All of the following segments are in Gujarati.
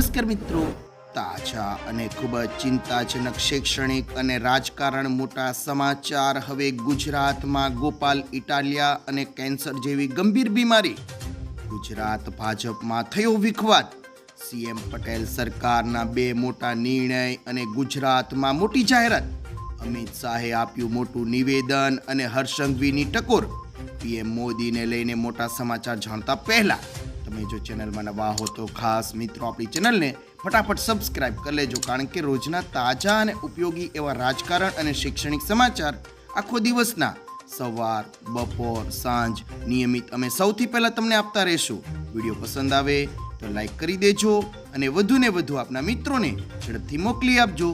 નમસ્કાર મિત્રો. તાજા અને ખૂબ જ ચિંતાજનક શૈક્ષણિક અને રાજકારણ મોટા સમાચાર. હવે ગુજરાતમાં ગોપાલ ઇટાલિયા અને કેન્સર જેવી ગંભીર બીમારી. ગુજરાત ભાજપમાં થયો વિખવાદ. સીએમ પટેલ સરકારના બે મોટા નિર્ણય અને ગુજરાતમાં મોટી જાહેરાત. અમિત શાહે આપ્યું મોટું નિવેદન અને હર્ષંઘવીની ટકોર. પીએમ મોદીને લઈને મોટા સમાચાર જાણતા પહેલા તમે જો ચેનલમાં નવા હો તો ખાસ મિત્રો આપણી ચેનલને ફટાફટ સબસ્ક્રાઇબ કરી લેજો, કારણ કે રોજના તાજા અને ઉપયોગી એવા રાજકારણ અને શૈક્ષણિક સમાચાર આખો દિવસના સવાર, બપોર, સાંજ નિયમિત અમે સૌથી પહેલાં તમને આપતા રહેશું. વીડિયો પસંદ આવે તો લાઈક કરી દેજો અને વધુને વધુ આપના મિત્રોને ઝડપથી મોકલી આપજો.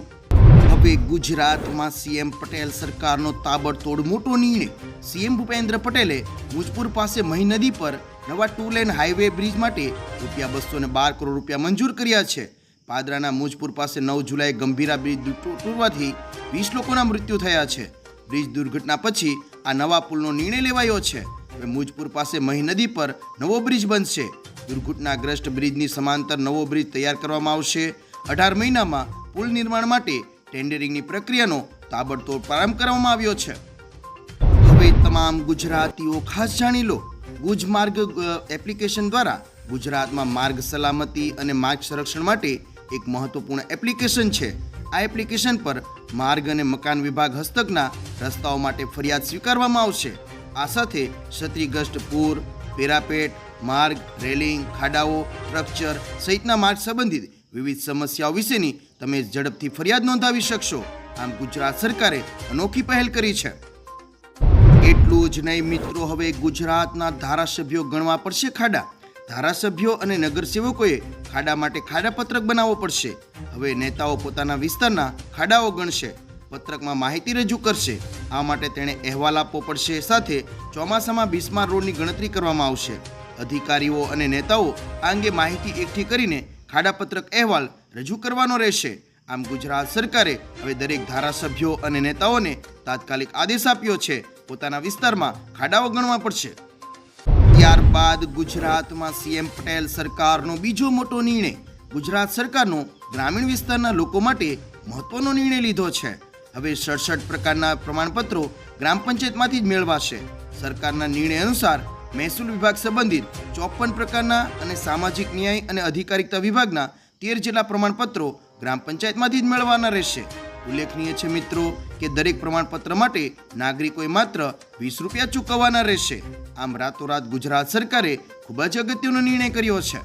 હવે ગુજરાતમાં સીએમ પટેલ સરકારનો તાબડતોડ મોટો નિર્ણય. સીએમ ભૂપેન્દ્ર પટેલે ભુજપુર પાસે મહી નદી પર નવા ટુ લેન હાઈવે બ્રિજ માટે રૂપિયા બસો ને બાર કરોડ રૂપિયા મંજૂર કર્યા છે. પાદરાના મુજપુર પાસે નવ જુલાઈ ગંભીરા બ્રિજ તૂટવાથી વીસ લોકોના મૃત્યુ થયા છે. બ્રિજ દુર્ઘટના પછી આ નવા પુલનો નિર્ણય લેવાયો છે. હવે મુજપુર પાસે મહી નદી પર નવો બ્રિજ બનશે. દુર્ઘટનાગ્રસ્ત બ્રિજની સમાંતર નવો બ્રિજ તૈયાર કરવામાં આવશે. અઢાર મહિનામાં પુલ નિર્માણ માટે ટેન્ડરિંગની પ્રક્રિયાનો તાબડતોડ પ્રારંભ કરવામાં આવ્યો છે. હવે તમામ ગુજરાતીઓ ખાસ જાણી લો. ગુજ માર્ગ એપ્લિકેશન દ્વારા ગુજરાતમાં માર્ગ સલામતી અને માર્ગ સંરક્ષણ માટે એક મહત્વપૂર્ણ એપ્લિકેશન છે. આ એપ્લિકેશન પર માર્ગ અને મકાન વિભાગ હસ્તકના રસ્તાઓ માટે ફરિયાદ સ્વીકારવામાં આવશે. આ સાથે ક્ષતિગ્રસ્ત પૂર, પેરાપેટ, માર્ગ, રેલિંગ, ખાડાઓ, સ્ટ્રક્ચર સહિતના માર્ગ સંબંધિત વિવિધ સમસ્યાઓ વિશેની તમે ઝડપથી ફરિયાદ નોંધાવી શકશો. આમ ગુજરાત સરકારે અનોખી પહેલ કરી છે. એટલું જ નહીં મિત્રો, હવે ગુજરાતના ધારાસભ્યો ગણવા પડશે ખાડા. ધારાસભ્યો અને નગરસેવકોએ ખાડા માટે ખાડાપત્રક બનાવવો પડશે. હવે નેતાઓ પોતાના વિસ્તારના ખાડાઓ ગણશે, પત્રકમાં માહિતી રજૂ કરશે. આ માટે તેણે અહેવાલ આપવો પડશે, સાથે ચોમાસામાં બિસ્માર રોડની ગણતરી કરવામાં આવશે. અધિકારીઓ અને નેતાઓ આ અંગે માહિતી એકઠી કરીને ખાડાપત્રક અહેવાલ રજૂ કરવાનો રહેશે. આમ ગુજરાત સરકારે હવે દરેક ધારાસભ્યો અને નેતાઓને તાત્કાલિક આદેશ આપ્યો છે. પોતાના વિસ્તારમાં ખાડાઓ ગણવા પડશે. ત્યારબાદ ગુજરાતમાં સીએમ પટેલ સરકારનો બીજો મોટો નિર્ણય. ગુજરાત સરકારનો ગ્રામીણ વિસ્તારના લોકો માટે મહત્વનો નિર્ણય લીધો છે. હવે સડસઠ પ્રકારના પ્રમાણપત્રો ગ્રામ પંચાયતમાંથી જ મેળવાશે. સરકારના નિર્ણય અનુસાર મહેસૂલ વિભાગ સંબંધિત ચોપન પ્રકારના અને સામાજિક ન્યાય અને અધિકારિકતા વિભાગના તેર જેટલા પ્રમાણપત્રો ગ્રામ પંચાયતમાંથી જ મેળવવાના રહેશે. ઉલ્લેખનીય છે મિત્રો કે દરેક પ્રમાણપત્ર માટે નાગરિકોએ માત્ર વીસ રૂપિયા ચૂકવવાના રહેશે. આમ રાતોરાત ગુજરાત સરકારે ખૂબ જ અગત્યનો નિર્ણય કર્યો છે.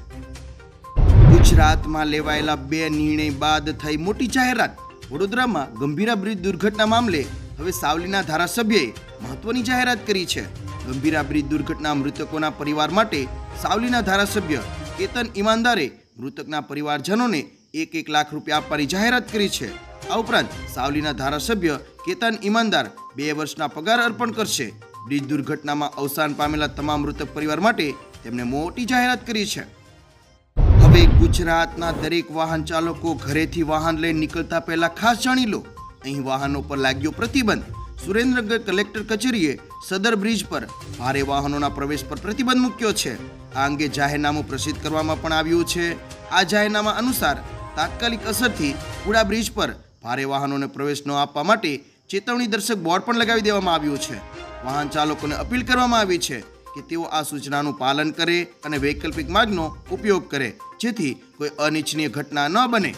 ગુજરાતમાં લેવાયેલા બે નિર્ણય બાદ થઈ મોટી જાહેરાત. વડોદરામાં ગંભીરા બ્રિજ દુર્ઘટના મામલે હવે સાવલીના ધારાસભ્યએ મહત્વની જાહેરાત કરી છે. ગંભીરા બ્રિજ દુર્ઘટના મૃતકોના પરિવાર માટે સાવલીના ધારાસભ્ય કેતન ઈમાનદારે મૃતકના પરિવારજનોને એક એક લાખ રૂપિયા આપવાની જાહેરાત કરી છે. આ ઉપરાંત સાવલીના ધારાસભ્ય કેતન ઈમાનદાર બે વર્ષના પગાર અર્પણ કરશે. બ્રિજ દુર્ઘટનામાં અવસાન પામેલા તમામ મૃતક પરિવાર માટે તેમણે મોટી જાહેરાત કરી છે. હવે ગુજરાતના દરેક વાહન ચાલકો ઘરેથી વાહન લઈને નીકળતા પહેલા ખાસ જાણી લો. અહીં વાહનો પર લાગ્યો પ્રતિબંધ. સુરેન્દ્રનગર કલેક્ટર કચેરીએ સદર બ્રિજ પર ભારે વાહનોના પ્રવેશ પર પ્રતિબંધ મૂક્યો છે. આ અંગે જાહેરનામું પ્રસિદ્ધ કરવામાં પણ આવ્યું છે. આ જાહેરનામા અનુસાર તાત્કાલિક અસરથી કુડા બ્રિજ પર ભારે વાહનોને પ્રવેશ ન આપવા માટે ચેતવણી દર્શક બોર્ડ પણ લગાવી દેવામાં આવ્યું છે. વાહન ચાલકોને અપીલ કરવામાં આવી છે કે તેઓ આ સૂચનાનું પાલન કરે અને વૈકલ્પિક માર્ગનો ઉપયોગ કરે, જેથી કોઈ અનિચ્છનીય ઘટના ન બને.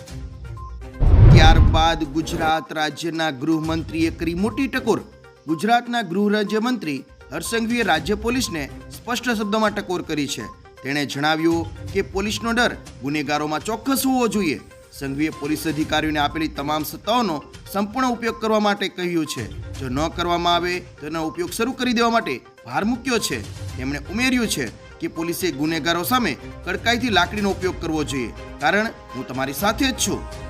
ત્યારબાદ ગુજરાત રાજ્યના ગૃહમંત્રીએ કરી મોટી ટકોર. ગુજરાતના ગૃહ રાજ્યમંત્રી હર્ષંઘવીએ રાજ્ય પોલીસને સ્પષ્ટ શબ્દોમાં ટકોર કરી છે. તેણે જણાવ્યું કે પોલીસનો ડર ગુનેગારોમાં ચોક્કસ હોવો જોઈએ. સંઘવીએ પોલીસ અધિકારીઓને આપેલી તમામ સત્તાઓનો સંપૂર્ણ ઉપયોગ કરવા માટે કહ્યું છે. જો ન કરવામાં આવે, તો એનો ઉપયોગ શરૂ કરી દેવા માટે ભાર મૂક્યો છે. તેમણે ઉમેર્યું છે કે પોલીસે ગુનેગારો સામે કડકાઈથી લાકડીનો ઉપયોગ કરવો જોઈએ. કારણ હું તમારી સાથે જ છું.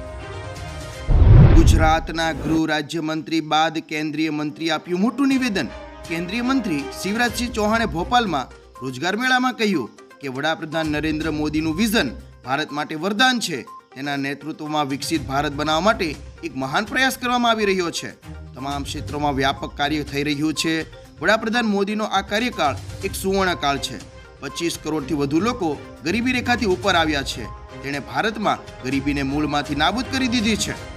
ગુજરાતના ગૃહ રાજ્યમંત્રી, બાદ કેન્દ્રીય મંત્રી આપ્યું મોટું નિવેદન. કેન્દ્રીય મંત્રી શિવરાજસિંહ ચૌહાણે ભોપાલમાં રોજગાર મેળામાં કહ્યું કે વડાપ્રધાન નરેન્દ્ર મોદીનું વિઝન ભારત માટે વરદાન છે. તેના નેતૃત્વમાં વિકસિત ભારત બનાવવા માટે એક મહાન પ્રયાસ કરવામાં આવી રહ્યો છે. તમામ ક્ષેત્રોમાં વ્યાપક કાર્ય થઈ રહ્યું છે. વડાપ્રધાન મોદીનો આ કાર્યકાળ એક સુવર્ણકાળ છે. પચીસ કરોડથી વધુ લોકો ગરીબી રેખાથી ઉપર આવ્યા છે. તેણે ભારતમાં ગરીબીને મૂળમાંથી નાબૂદ કરી દીધી છે.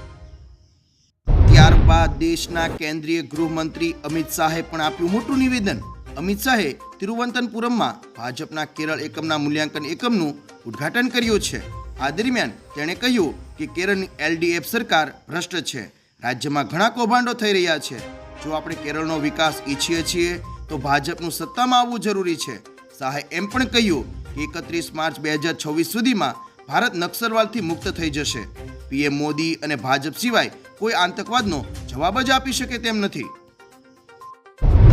ત્યારબાદ દેશના કેન્દ્રીય ગૃહમંત્રી અમિત શાહે પણ આપ્યું મોટું નિવેદન. અમિત શાહે તિરુવનંતપુરમમાં ભાજપના કેરળ એકમના મૂલ્યાંકન એકમનું ઉદ્ઘાટન કર્યું છે. આ દરમિયાન તેણે કહ્યું કે કેરળની એલડીએફ સરકાર ભ્રષ્ટ છે. રાજ્યમાં ઘણા કૌભાંડો થઈ રહ્યા છે. જો આપણે કેરળનો વિકાસ ઈચ્છીએ છીએ, તો ભાજપનું સત્તામાં આવવું જરૂરી છે. શાહે એમ પણ કહ્યું કે એકત્રીસ માર્ચ બે હજાર છવ્વીસ સુધીમાં ભારત નક્સલવાદથી મુક્ત થઈ જશે. પીએમ મોદી અને ભાજપ સિવાય કોઈ આતંકવાદનો જવાબ જ આપી શકે તેમ નથી.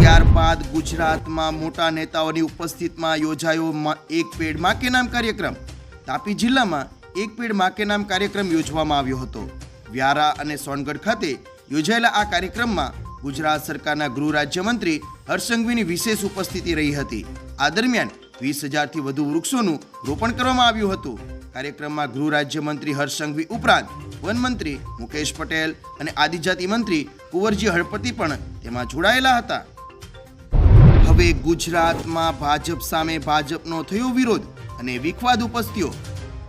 ત્યારબાદ ગુજરાતમાં મોટા નેતાઓની ઉપસ્થિતમાં યોજાયો એક પેડમાં નામ કાર્યક્રમ. તાપી જિલ્લામાં એક પેડમાં નામ કાર્યક્રમ યોજવામાં આવ્યો હતો. વ્યારા અને સોનગઢ ખાતે યોજાયેલા આ કાર્યક્રમમાં ગુજરાત સરકારના ગૃહ રાજ્યમંત્રી હર્ષંઘવીની વિશેષ ઉપસ્થિતિ રહી હતી. આ દરમિયાન વીસ હજારથી વધુ વૃક્ષોનું રોપણ કરવામાં આવ્યું હતું. કાર્યક્રમમાં ગૃહ રાજ્યમંત્રી હર્ષંઘવી ઉપરાંત વન મંત્રી મુકેશ પટેલ અને આદિજાતિ મંત્રી કુંવરજી હળપતિ પણ તેમાં જોડાયેલા હતા. હવે ગુજરાતમાં ભાજપ સામે ભાજપનો થયો વિરોધ અને વિખવાદ ઉપસ્યો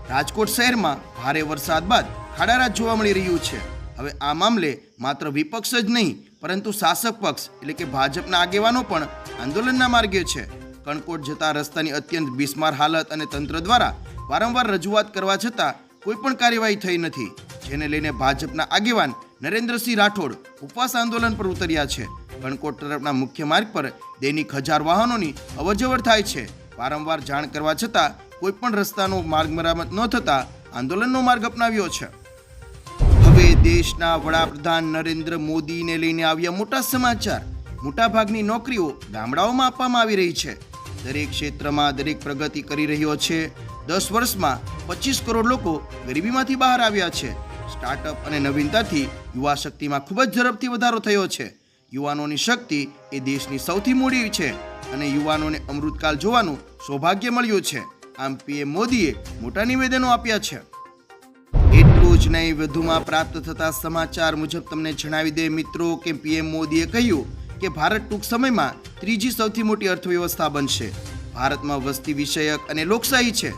રાજકોટ શહેરમાં ભારે વરસાદ બાદ ખાડારાત જોવા મળી રહ્યું છે. હવે આ મામલે માત્ર વિપક્ષ જ નહીં, પરંતુ શાસક પક્ષ એટલે કે ભાજપના આગેવાનો પણ આંદોલનના માર્ગે છે. કણકોટ જતા રસ્તાની અત્યંત બિસ્માર હાલત અને તંત્ર દ્વારા વારંવાર રજૂઆત કરવા છતાં કોઈ પણ કાર્યવાહી થઈ નથી, જેને લઈને ભાજપના આગેવાન નરેન્દ્રસિંહ રાઠોડ ઉપવાસ આંદોલન પર ઉતર્યા છે. ગણકોટ તરફના મુખ્ય માર્ગ પર દૈનિક હજાર વાહનોની અવરજવર થાય છે. વારંવાર જાણ કરવા છતાં કોઈ પણ રસ્તાનો માર્ગ મરામત ન થતાં આંદોલનનો માર્ગ અપનાવ્યો છે. હવે દેશના વડાપ્રધાન નરેન્દ્ર મોદીને લઈને આવ્યા મોટા સમાચાર. મોટાભાગની નોકરીઓ ગામડાઓમાં આપવામાં આવી રહી છે. દરેક ક્ષેત્રમાં દરેક પ્રગતિ કરી રહ્યો છે. દસ વર્ષમાં પચીસ કરોડ લોકો ગરીબીમાંથી બહાર આવ્યા છે. સ્ટાર્ટઅપ અને નવીનતાથી યુવા શક્તિમાં ખૂબ જ ઝડપથી વધારો થયો છે. યુવાનોની શક્તિ એ દેશની સૌથી મૂડી છે અને યુવાનોને અમૃતકાલ જોવાનું સૌભાગ્ય મળ્યું છે. આમ પીએમ મોદીએ મોટા નિવેદનો આપ્યા છે. એટલું જ નહીં, વધુમાં પ્રાપ્ત થતા સમાચાર મુજબ તમને જણાવી દે મિત્રો કે પીએમ મોદીએ કહ્યું કે ભારત ટૂંક સમયમાં ત્રીજી સૌથી મોટી અર્થવ્યવસ્થા બનશે. ભારતમાં વસ્તી વિષયક અને લોકશાહી છે.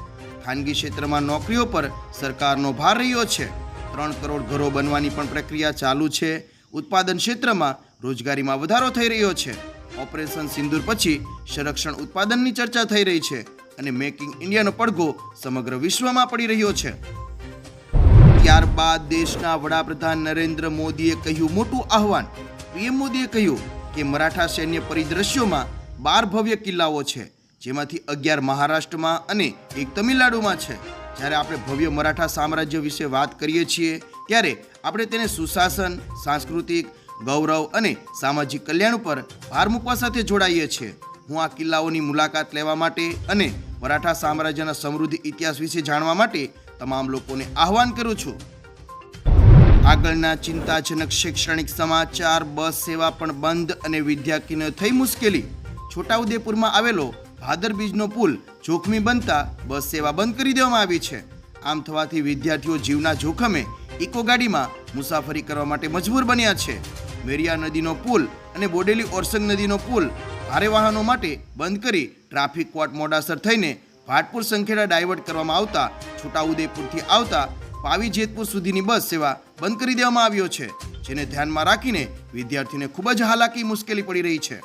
ખાનગી ક્ષેત્રમાં નોકરીઓ પર સરકારનો ભાર રહ્યો છે. ત્રણ કરોડ ઘરો બનવાની પણ પ્રક્રિયા ચાલુ છે. ઉત્પાદન ક્ષેત્રમાં રોજગારીમાં વધારો થઈ રહ્યો છે. ઓપરેશન સિંદૂર પછી સંરક્ષણ ઉત્પાદનની ચર્ચા થઈ રહી છે અને મેક ઇન ઇન્ડિયાનો પડઘો સમગ્ર વિશ્વમાં પડી રહ્યો છે. ત્યારબાદ દેશના વડાપ્રધાન નરેન્દ્ર મોદીએ કહ્યું મોટું આહવાન. પીએમ મોદીએ કહ્યું કે મરાઠા સૈન્ય પરિદ્રશ્યોમાં બાર ભવ્ય કિલ્લાઓ છે. જેમાંથી અગિયાર મહારાષ્ટ્રમાં અને એક તમિલનાડુમાં છે. જ્યારે આપણે ભવ્ય મરાઠા સામ્રાજ્ય વિશે વાત કરીએ છીએ, ત્યારે આપણે તેને સુશાસન, સાંસ્કૃતિક, ગૌરવ અને સામાજિક કલ્યાણ ઉપર ભાર મૂકવા સાથે જોડાઈએ છીએ. હું આ કિલ્લાઓની મુલાકાત લેવા માટે અને મરાઠા સામ્રાજ્યના સમૃદ્ધ ઇતિહાસ વિશે જાણવા માટે તમામ લોકોને આહવાન કરું છું. આગળના ચિંતાજનક શૈક્ષણિક સમાચાર, બસ સેવા પણ બંધ અને વિદ્યાર્થીને થઈ મુશ્કેલી. છોટાઉદેપુરમાં આવેલો ભાદર બીજનો પુલ જોખમી બનતા બસ સેવા બંધ કરી દેવામાં આવી છે. આમ થવાથી વિદ્યાર્થીઓ જીવના જોખમે ઇકો ગાડીમાં મુસાફરી કરવા માટે મજબૂર બન્યા છે. મેરિયા નદીનો પુલ અને બોડેલી ઓરસંગ નદીનો પુલ ભારે વાહનો માટે બંધ કરી ટ્રાફિક કોર્ટ મોડાસર થઈને ભાટપુર સંખેડા ડાયવર્ટ કરવામાં આવતા છોટાઉદેપુરથી આવતા પાવી જેતપુર સુધીની બસ સેવા બંધ કરી દેવામાં આવ્યો છે, જેને ધ્યાનમાં રાખીને વિદ્યાર્થીને ખૂબ જ હાલાકી મુશ્કેલી પડી રહી છે.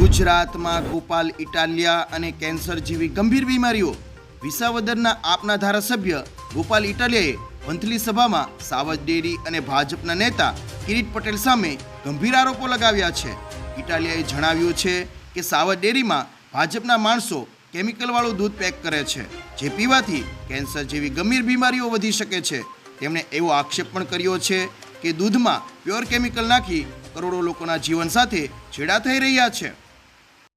ગુજરાતમાં ગોપાલ ઇટાલિયા અને કેન્સર જેવી ગંભીર બીમારીઓ વિસાવદરના આપના ધારાસભ્ય ગોપાલ ઇટાલિયાએ મંથલી સભામાં સાવજ ડેરી અને ભાજપના નેતા કિરીટ પટેલ સામે ગંભીર આરોપો લગાવ્યા છે. ઇટાલિયાએ જણાવ્યું છે કે સાવજ ડેરીમાં ભાજપના માણસો કેમિકલવાળું દૂધ પેક કરે છે, જે પીવાથી કેન્સર જેવી ગંભીર બીમારીઓ વધી શકે છે. તેમણે એવો આક્ષેપ પણ કર્યો છે કે દૂધમાં પ્યોર કેમિકલ નાખી કરોડો લોકોના જીવન સાથે છેડા થઈ રહ્યા છે.